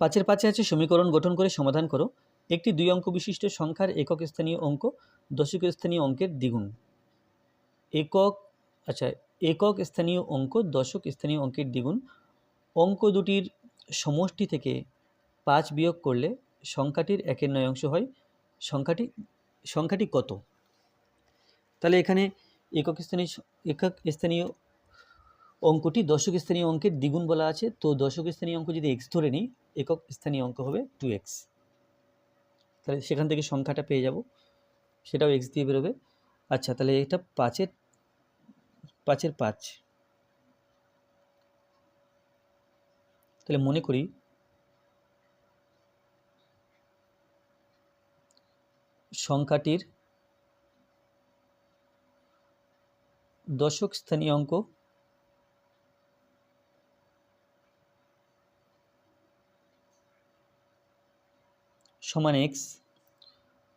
পাঁচের পাঁচে আছে সমীকরণ গঠন করে সমাধান করো। একটি দুই অঙ্ক বিশিষ্ট সংখ্যার একক স্থানীয় অঙ্ক, দশক স্থানীয় অঙ্কের দ্বিগুণ। একক আচ্ছা একক স্থানীয় অঙ্ক, দশক স্থানীয় অঙ্কের দ্বিগুণ। অঙ্ক দুটির সমষ্টি থেকে পাঁচ বিয়োগ করলে সংখ্যাটির একের নয় অংশ হয়। সংখ্যাটি সংখ্যাটি কত? তাহলে এখানে একক স্থানীয় একক স্থানীয় অঙ্কটি দশক স্থানীয় অঙ্কের দ্বিগুণ বলা আছে। তো দশক স্থানীয় অঙ্ক যদি এক্স ধরে নিই একক স্থানীয় অঙ্ক হবে টু এক্স তাহলে সেখান থেকে সংখ্যাটা পেয়ে যাব। সেটাও এক্স দিয়ে বেরোবে। আচ্ছা তাহলে এটা পাঁচের পাঁচের পাঁচ। তাহলে মনে করি সংখ্যাটির দশক স্থানীয় অঙ্ক সমান এক্স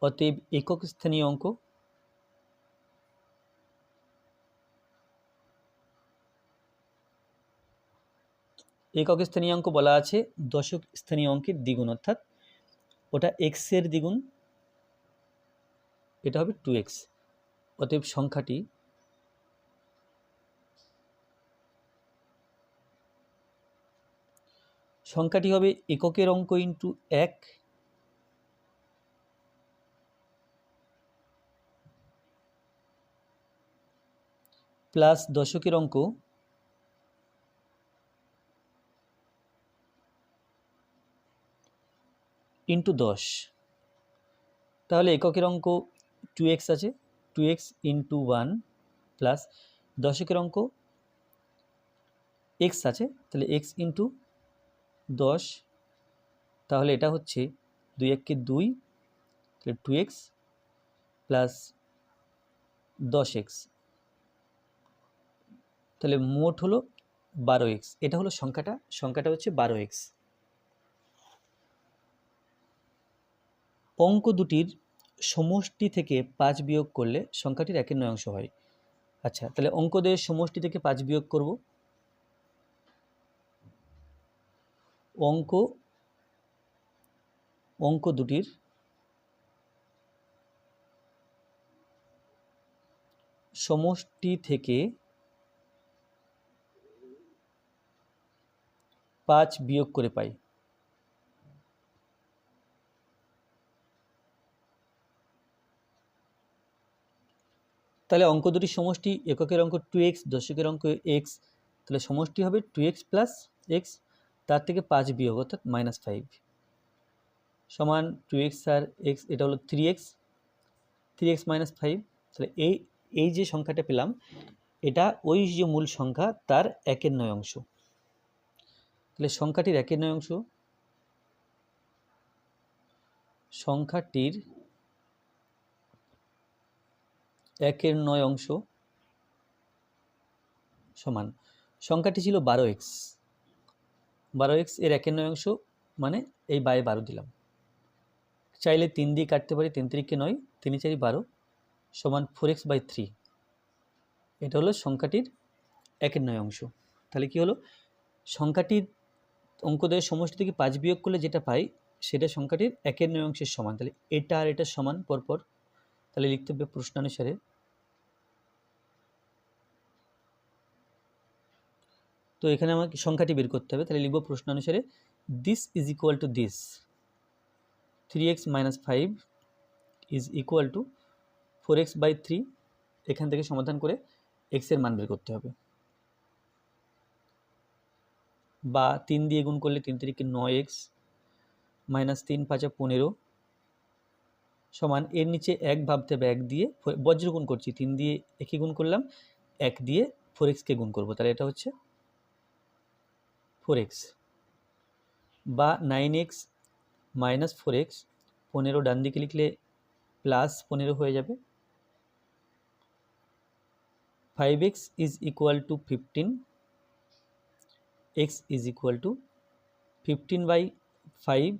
অতএব একক স্থানীয় অঙ্ক। একক স্থানীয় অঙ্ক বলা আছে দশক স্থানীয় অঙ্কের দ্বিগুণ, অর্থাৎ ওটা এক্সের দ্বিগুণ, এটা হবে টু এক্স অতএব সংখ্যাটি সংখ্যাটি হবে এককের অঙ্ক ইন্টু এক প্লাস দশকের অঙ্ক। ইন্টু দশ। তাহলে এককের অঙ্ক টু এক্স আছে, two x into one plus দশকের অঙ্ক এক্স আছে, তাহলে এক্স ইন্টু দশ। তাহলে এটা হচ্ছে দুই এককে দুই, তাহলে টু এক্স প্লাস দশ এক্স। তাহলে মোট হলো বারো এক্স। এটা হলো সংখ্যাটা সংখ্যাটা হচ্ছে বারো এক্স। অঙ্ক দুটির সমষ্টি থেকে পাঁচ বিয়োগ করলে সংখ্যাটির একের নয় অংশ হয়। আচ্ছা তাহলে অঙ্কদের সমষ্টি থেকে পাঁচ বিয়োগ করব। অঙ্ক অঙ্ক দুটির সমষ্টি থেকে পাঁচ বিয়োগ করে পাই। তাহলে অঙ্ক দুটির সমষ্টি এককের অঙ্ক টু এক্স দশকের অঙ্ক এক্স তাহলে সমষ্টি হবে টু এক্স প্লাস এক্স তার থেকে পাঁচ বিয়োগ, অর্থাৎ মাইনাস ফাইভ সমান টু এক্স আর এক্স এটা হলো three x three x minus five তাহলে এই এই যে সংখ্যাটা পেলাম, এটা ওই যে মূল সংখ্যা, তার একের নয় অংশ। তাহলে সংখ্যাটির একের নয় অংশ। সংখ্যাটির একের নয় অংশ সমান। সংখ্যাটি ছিল বারো এক্স। বারো এক্সের একের নয় অংশ মানে এই বাই বারো দিলাম। চাইলে তিন দিয়ে কাটতে পারি, তিন তিরিকে নয়, তিন চারি বারো সমান ফোর এক্স বাই থ্রি এটা হলো সংখ্যাটির একের নয় অংশ। তাহলে কি হলো? সংখ্যাটির অঙ্কদের সমষ্টি থেকে পাঁচ বিয়োগ করলে যেটা পাই, সেটা সংখ্যাটির একের নয় অংশের সমান। তাহলে এটা আর এটা সমান পরপর। তাহলে লিখতে হবে প্রশ্নানুসারে তো এখানে আমাকে সংখ্যাটি বের করতে হবে। তাহলে লিখব প্রশ্নানুসারে this is equal to this three x minus five is equal to four x by three এখান থেকে সমাধান করে এক্সের মান বের করতে হবে। বা তিন দিয়ে গুণ করলে তিন তারিখে নয় এক্স মাইনাস তিন পাঁচা পনেরো সমান এর নিচে এক ভাবতে হবে এক দিয়ে বজ্র গুণ করছি, তিন দিয়ে একই গুণ করলাম, এক দিয়ে ফোর এক্সকে গুণ করব, তাহলে এটা হচ্ছে ফোর এক্স বা nine x minus four x, পনেরো ডান দিকে লিখলে প্লাস পনেরো হয়ে যাবে। Five x is equal to fifteen x is equal to fifteen by five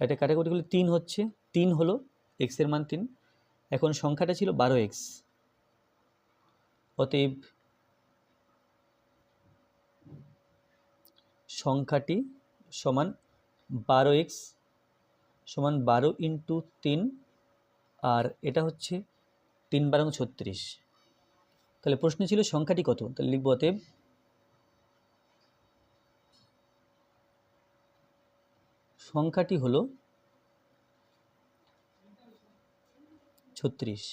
এটা করলে তিন হচ্ছে, তিন হলো এক্সের মান তিন। এখন সংখ্যাটা ছিল বারো এক্স অতএব সংখ্যাটি সমান বারো এক্স সমান বারো ইন্টু তিন, আর এটা হচ্ছে তিন বারং ছত্রিশ। তাহলে প্রশ্ন ছিল সংখ্যাটি কত? তাহলে লিখব অতএব সংখ্যাটি হলো ছত্রিশ।